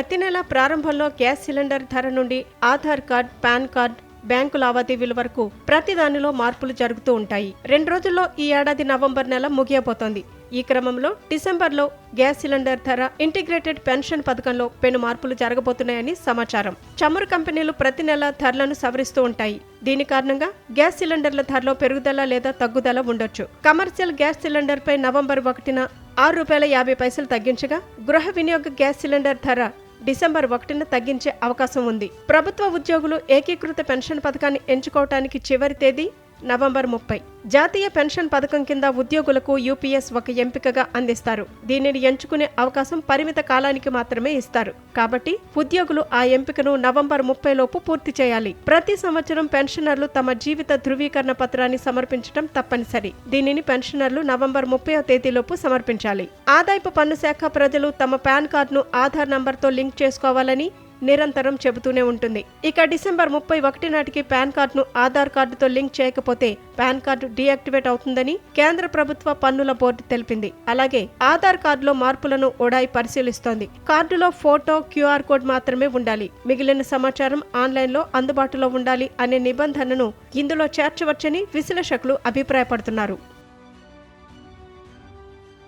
ప్రతి నెల ప్రారంభంలో గ్యాస్ సిలిండర్ ధర నుండి Aadhaar card PAN card bank లావాదేవీల వరకు ప్రతి దానిలో మార్పులు జరుగుతూ ఉంటాయి. రెండు రోజుల్లో ఈ ఏడాది నవంబర్ నెల ముగియబోతోంది. ఈ క్రమంలో డిసెంబర్లో గ్యాస్ సిలిండర్ ధర ఇంటిగ్రేటెడ్ పెన్షన్ పథకంలో పెను మార్పులు జరగబోతున్నాయని సమాచారం. చమురు కంపెనీలు ప్రతి నెల ధరలను సవరిస్తూ ఉంటాయి. దీని కారణంగా గ్యాస్ సిలిండర్ల ధరలో పెరుగుదల లేదా తగ్గుదల ఉండొచ్చు. కమర్షియల్ గ్యాస్ సిలిండర్ పై నవంబర్ ఒకటిన ఆరు రూపాయల యాభై పైసలు తగ్గించగా గృహ వినియోగ గ్యాస్ సిలిండర్ ధర డిసెంబర్ ఒకటిన తగ్గించే అవకాశం ఉంది. ప్రభుత్వ ఉద్యోగులు ఏకీకృత పెన్షన్ పథకాన్ని ఎంచుకోవటానికి చివరి తేదీ నవంబర్ ముప్పై. జాతీయ పెన్షన్ పథకం కింద ఉద్యోగులకు యూపీఎస్ ఒక ఎంపికగా అందిస్తారు. దీనిని ఎంచుకునే అవకాశం పరిమిత కాలానికి మాత్రమే ఇస్తారు. కాబట్టి ఉద్యోగులు ఆ ఎంపికను నవంబర్ ముప్పై లోపు పూర్తి చేయాలి. ప్రతి సంవత్సరం పెన్షనర్లు తమ జీవిత ధృవీకరణ పత్రాన్ని సమర్పించడం తప్పనిసరి. దీనిని పెన్షనర్లు నవంబర్ ముప్పై తేదీలోపు సమర్పించాలి. ఆదాయపు పన్ను శాఖ ప్రజలు తమ పాన్ కార్డును ఆధార్ నంబర్తో లింక్ చేసుకోవాలని నిరంతరం చెబుతూనే ఉంటుంది. ఇక డిసెంబర్ ముప్పై ఒకటి నాటికి పాన్ కార్డును ఆధార్ కార్డుతో లింక్ చేయకపోతే పాన్ కార్డు డీయాక్టివేట్ అవుతుందని కేంద్ర ప్రభుత్వ పన్నుల బోర్డు తెలిపింది. అలాగే ఆధార్ కార్డులో మార్పులను ఒడాయి పరిశీలిస్తోంది. కార్డులో ఫోటో క్యూఆర్ కోడ్ మాత్రమే ఉండాలి. మిగిలిన సమాచారం ఆన్లైన్లో అందుబాటులో ఉండాలి అనే నిబంధనను ఇందులో చేర్చవచ్చని విశ్లేషకులు అభిప్రాయపడుతున్నారు.